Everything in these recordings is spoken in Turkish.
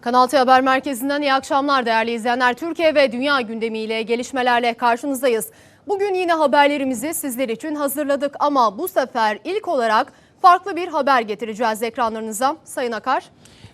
Kanal T Haber Merkezi'nden iyi akşamlar değerli izleyenler. Türkiye ve dünya gündemiyle gelişmelerle karşınızdayız. Bugün yine haberlerimizi sizler için hazırladık ama bu sefer ilk olarak farklı bir haber getireceğiz ekranlarınıza. Sayın Akar.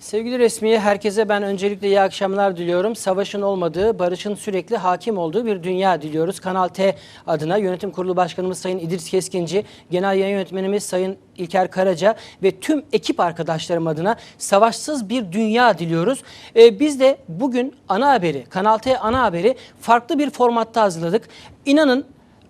Sevgili resmiye herkese ben öncelikle iyi akşamlar diliyorum. Savaşın olmadığı, barışın sürekli hakim olduğu bir dünya diliyoruz. Kanal T adına Yönetim Kurulu Başkanımız Sayın İdris Keskinci, Genel Yayın Yönetmenimiz Sayın İlker Karaca ve tüm ekip arkadaşlarım adına savaşsız bir dünya diliyoruz. Ee, biz de bugün ana haberi, Kanal T ana haberi farklı bir formatta hazırladık. İnanın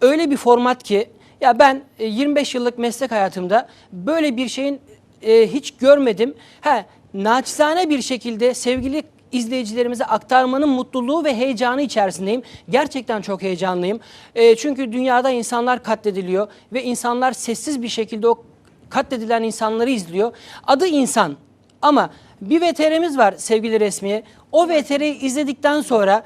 öyle bir format ki ya ben e, 25 yıllık meslek hayatımda böyle bir şeyin e, hiç görmedim. He, naçizane bir şekilde sevgili izleyicilerimize aktarmanın mutluluğu ve heyecanı içerisindeyim. Gerçekten çok heyecanlıyım. E, çünkü dünyada insanlar katlediliyor ve insanlar sessiz bir şekilde o katledilen insanları izliyor. Adı insan ama bir VTR'miz var sevgili resmiye. O VTR'yi izledikten sonra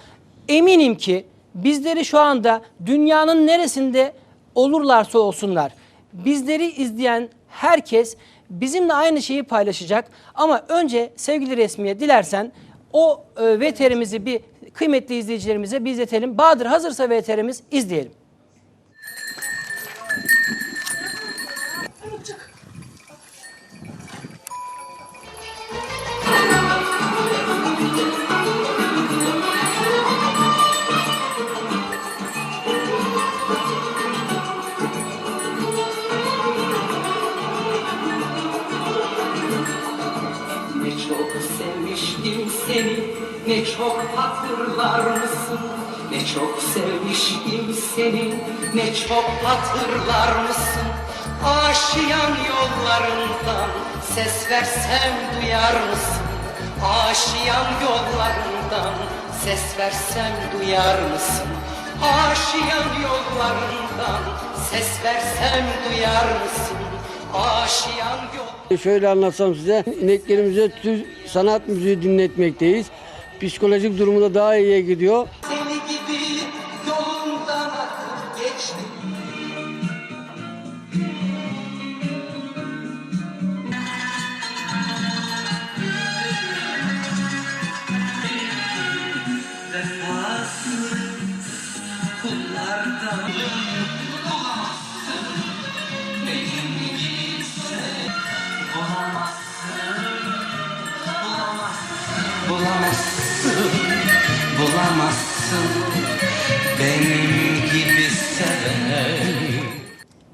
eminim ki bizleri şu anda dünyanın neresinde olurlarsa olsunlar bizleri izleyen herkes bizimle aynı şeyi paylaşacak. Ama önce sevgili resmiye dilersen o e, VTR'mizi bir kıymetli izleyicilerimize bir izletelim. Bahadır hazırsa VTR'miz izleyelim. Ne çok hatırlar mısın? Ne çok sevmiştim seni, ne çok hatırlar mısın? Aşiyan yollarından ses versem duyar mısın? Aşiyan yollarından ses versem duyar mısın? Aşiyan yollarından ses versem duyar mısın? Aşiyan yol Şöyle anlatsam size, ineklerimize tür sanat müziği dinletmekteyiz. Psikolojik durumu da daha iyiye gidiyor. Seni gibi yolundan akıp geçtim Bulamazsın Benim gibi seven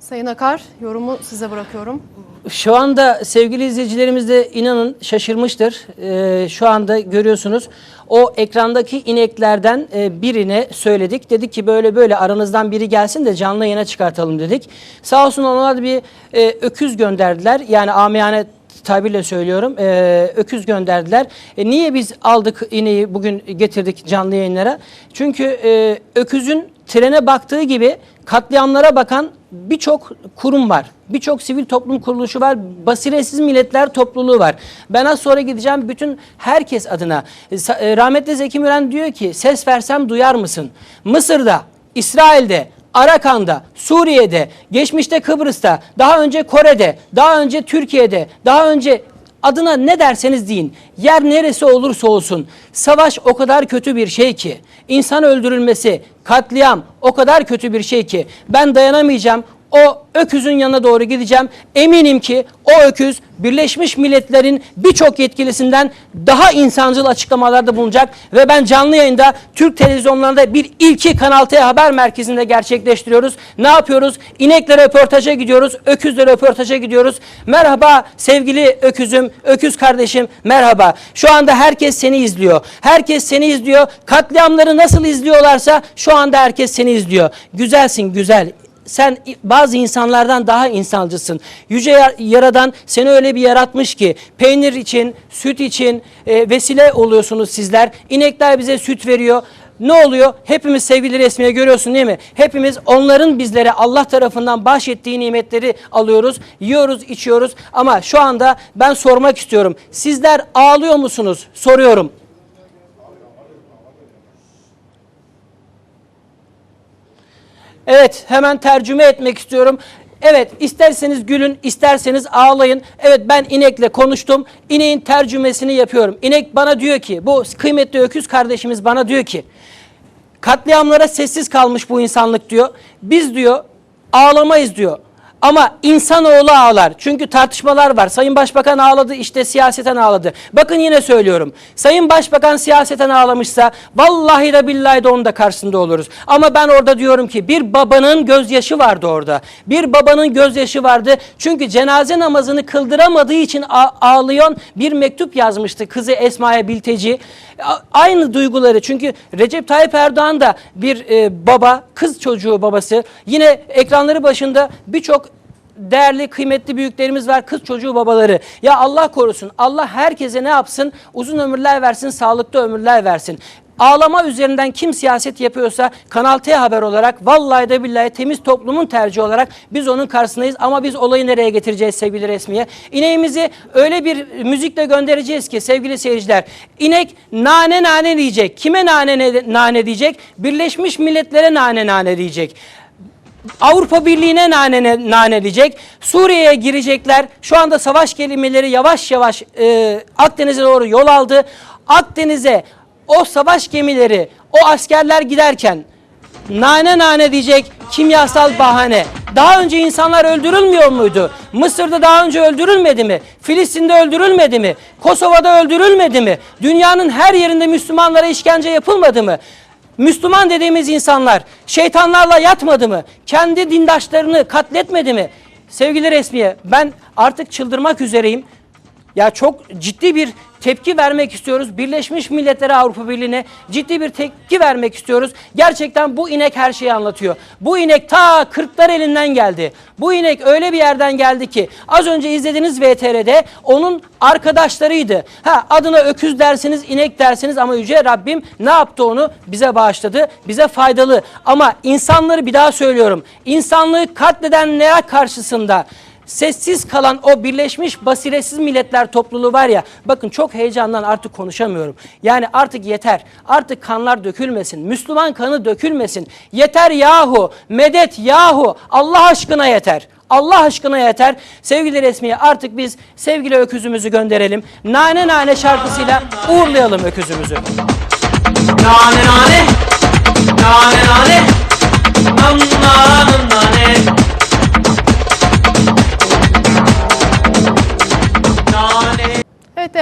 Sayın Akar yorumu size bırakıyorum. Şu anda sevgili izleyicilerimiz de inanın şaşırmıştır. Ee, şu anda görüyorsunuz o ekrandaki ineklerden e, birine söyledik. Dedik ki böyle böyle aranızdan biri gelsin de canlı yayına çıkartalım dedik. Sağ olsun onlar da bir e, öküz gönderdiler. Yani amiyane tabirle söylüyorum e, öküz gönderdiler. E, niye biz aldık ineği bugün getirdik canlı yayınlara? Çünkü e, öküzün trene baktığı gibi katliamlara bakan birçok kurum var. Birçok sivil toplum kuruluşu var. Basiretsiz Milletler Topluluğu var. Ben az sonra gideceğim bütün herkes adına. E, e, Rahmetli Zeki Müren diyor ki ses versem duyar mısın? Mısır'da, İsrail'de, Arakan'da, Suriye'de, geçmişte Kıbrıs'ta, daha önce Kore'de, daha önce Türkiye'de, daha önce adına ne derseniz deyin. Yer neresi olursa olsun. Savaş o kadar kötü bir şey ki. insan öldürülmesi, katliam o kadar kötü bir şey ki. Ben dayanamayacağım. O öküzün yanına doğru gideceğim. Eminim ki o öküz Birleşmiş Milletler'in birçok yetkilisinden daha insancıl açıklamalarda bulunacak ve ben canlı yayında Türk televizyonlarında bir ilki Kanal T haber merkezinde gerçekleştiriyoruz. Ne yapıyoruz? İnekle röportaja gidiyoruz, öküzle röportaja gidiyoruz. Merhaba sevgili öküzüm, öküz kardeşim merhaba. Şu anda herkes seni izliyor. Herkes seni izliyor. Katliamları nasıl izliyorlarsa şu anda herkes seni izliyor. Güzelsin güzel sen bazı insanlardan daha insancısın. Yüce Yar- Yaradan seni öyle bir yaratmış ki peynir için, süt için e, vesile oluyorsunuz sizler. İnekler bize süt veriyor. Ne oluyor? Hepimiz sevgili resmiye görüyorsun değil mi? Hepimiz onların bizlere Allah tarafından bahşettiği nimetleri alıyoruz, yiyoruz, içiyoruz. Ama şu anda ben sormak istiyorum. Sizler ağlıyor musunuz? Soruyorum. Evet hemen tercüme etmek istiyorum. Evet isterseniz gülün, isterseniz ağlayın. Evet ben inekle konuştum. İneğin tercümesini yapıyorum. İnek bana diyor ki, bu kıymetli öküz kardeşimiz bana diyor ki, katliamlara sessiz kalmış bu insanlık diyor. Biz diyor ağlamayız diyor. Ama insanoğlu ağlar. Çünkü tartışmalar var. Sayın Başbakan ağladı işte siyaseten ağladı. Bakın yine söylüyorum. Sayın Başbakan siyaseten ağlamışsa vallahi de billahi de onun da karşısında oluruz. Ama ben orada diyorum ki bir babanın gözyaşı vardı orada. Bir babanın gözyaşı vardı. Çünkü cenaze namazını kıldıramadığı için ağlayan bir mektup yazmıştı kızı Esma'ya Bilteci. Aynı duyguları çünkü Recep Tayyip Erdoğan da bir e, baba, kız çocuğu babası. Yine ekranları başında birçok değerli kıymetli büyüklerimiz var kız çocuğu babaları. Ya Allah korusun Allah herkese ne yapsın uzun ömürler versin sağlıklı ömürler versin. Ağlama üzerinden kim siyaset yapıyorsa Kanal T Haber olarak vallahi de billahi temiz toplumun tercihi olarak biz onun karşısındayız ama biz olayı nereye getireceğiz sevgili resmiye? İneğimizi öyle bir müzikle göndereceğiz ki sevgili seyirciler inek nane nane diyecek. Kime nane ne- nane diyecek? Birleşmiş Milletler'e nane nane diyecek. Avrupa Birliği'ne nane, naneleyecek. Suriye'ye girecekler. Şu anda savaş kelimeleri yavaş yavaş e, Akdeniz'e doğru yol aldı. Akdeniz'e o savaş gemileri, o askerler giderken nane nane diyecek kimyasal bahane. Daha önce insanlar öldürülmüyor muydu? Mısır'da daha önce öldürülmedi mi? Filistin'de öldürülmedi mi? Kosova'da öldürülmedi mi? Dünyanın her yerinde Müslümanlara işkence yapılmadı mı? Müslüman dediğimiz insanlar şeytanlarla yatmadı mı? Kendi dindaşlarını katletmedi mi? Sevgili resmiye ben artık çıldırmak üzereyim. Ya çok ciddi bir tepki vermek istiyoruz. Birleşmiş Milletler Avrupa Birliği'ne ciddi bir tepki vermek istiyoruz. Gerçekten bu inek her şeyi anlatıyor. Bu inek ta kırklar elinden geldi. Bu inek öyle bir yerden geldi ki az önce izlediğiniz VTR'de onun arkadaşlarıydı. Ha adına öküz dersiniz, inek dersiniz ama Yüce Rabbim ne yaptı onu? Bize bağışladı. Bize faydalı. Ama insanları bir daha söylüyorum. İnsanlığı katledenlere karşısında sessiz kalan o birleşmiş basiretsiz milletler topluluğu var ya bakın çok heyecandan artık konuşamıyorum. Yani artık yeter. Artık kanlar dökülmesin. Müslüman kanı dökülmesin. Yeter yahu. Medet yahu. Allah aşkına yeter. Allah aşkına yeter. Sevgili resmiye artık biz sevgili öküzümüzü gönderelim. Nane nane şarkısıyla uğurlayalım öküzümüzü. Nane nane. Nane nane. Nam nam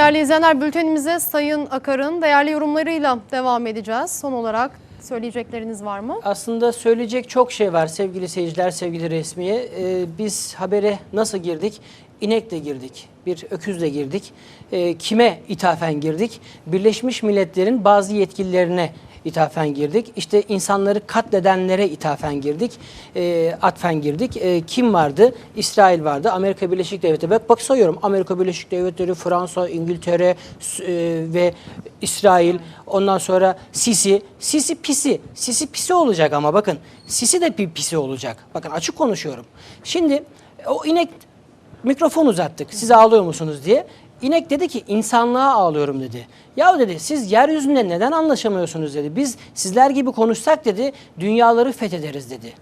değerli izleyenler bültenimize Sayın Akar'ın değerli yorumlarıyla devam edeceğiz. Son olarak söyleyecekleriniz var mı? Aslında söyleyecek çok şey var sevgili seyirciler, sevgili resmiye. Ee, biz habere nasıl girdik? İnekle girdik, bir öküzle girdik. Ee, kime ithafen girdik? Birleşmiş Milletler'in bazı yetkililerine ithafen girdik. İşte insanları katledenlere ithafen girdik. Ee, atfen girdik. Ee, kim vardı? İsrail vardı. Amerika Birleşik Devletleri. Bak, bak sayıyorum. Amerika Birleşik Devletleri, Fransa, İngiltere e, ve İsrail. Ondan sonra Sisi. Sisi pisi. Sisi pisi olacak ama bakın. Sisi de bir pisi olacak. Bakın açık konuşuyorum. Şimdi o inek mikrofon uzattık. Siz ağlıyor musunuz diye. İnek dedi ki insanlığa ağlıyorum dedi. Ya dedi siz yeryüzünde neden anlaşamıyorsunuz dedi. Biz sizler gibi konuşsak dedi dünyaları fethederiz dedi.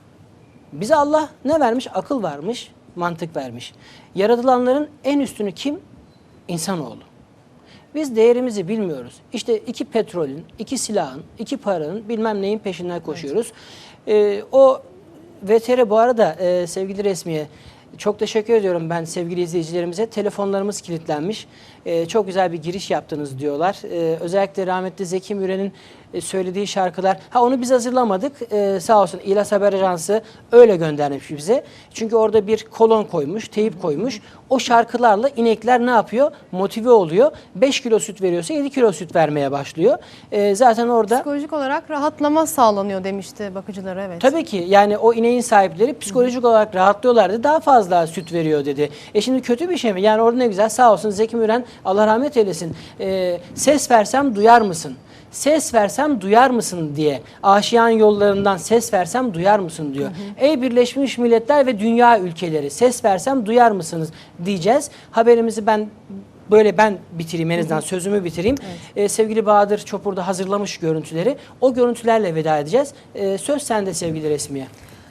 Bize Allah ne vermiş? Akıl vermiş, mantık vermiş. Yaratılanların en üstünü kim? İnsanoğlu. Biz değerimizi bilmiyoruz. İşte iki petrolün, iki silahın, iki paranın bilmem neyin peşinden koşuyoruz. Ee, o VTR bu arada e, sevgili resmiye çok teşekkür ediyorum ben sevgili izleyicilerimize. Telefonlarımız kilitlenmiş. Ee, çok güzel bir giriş yaptınız diyorlar. Ee, özellikle rahmetli Zeki Müren'in e, söylediği şarkılar. Ha onu biz hazırlamadık. Ee, sağ olsun İlas Haber Ajansı öyle göndermiş bize. Çünkü orada bir kolon koymuş, teyip koymuş. O şarkılarla inekler ne yapıyor? Motive oluyor. 5 kilo süt veriyorsa 7 kilo süt vermeye başlıyor. Ee, zaten orada Psikolojik olarak rahatlama sağlanıyor demişti bakıcılar evet. Tabii ki yani o ineğin sahipleri psikolojik olarak rahatlıyorlardı. Daha fazla süt veriyor dedi. E şimdi kötü bir şey mi? Yani orada ne güzel sağ olsun Zeki Müren Allah rahmet eylesin. e, ses versem duyar mısın? Ses versem duyar mısın diye. Aşiyan yollarından ses versem duyar mısın diyor. Ey Birleşmiş Milletler ve dünya ülkeleri ses versem duyar mısınız diyeceğiz. Haberimizi ben böyle ben bitireyim en azından sözümü bitireyim. Ee, sevgili Bahadır Çopur'da hazırlamış görüntüleri. O görüntülerle veda edeceğiz. Ee, söz sende sevgili resmiye.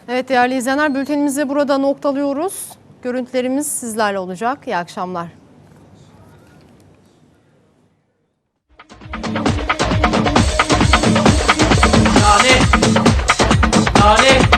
Evet değerli izleyenler bültenimizi burada noktalıyoruz. Görüntülerimiz sizlerle olacak. İyi akşamlar. Nane Nane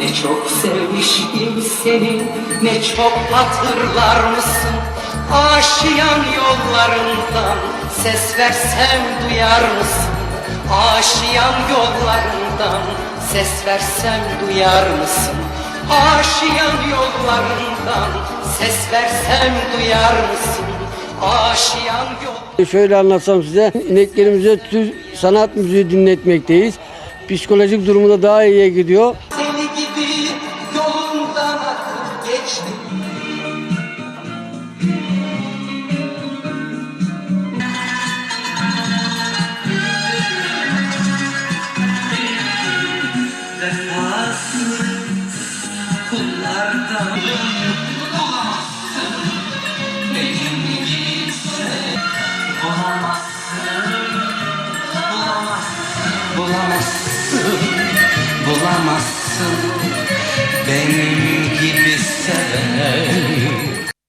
Ne çok sevmiştim seni Ne çok hatırlar mısın Aşiyan yollarından Ses versem duyar mısın Aşiyan yollarından Ses versem duyar mısın Aşiyan yollarından Ses versem duyar mısın Aşiyan yollarından Şöyle anlatsam size, ineklerimize sanat müziği dinletmekteyiz. Psikolojik durumu da daha iyiye gidiyor.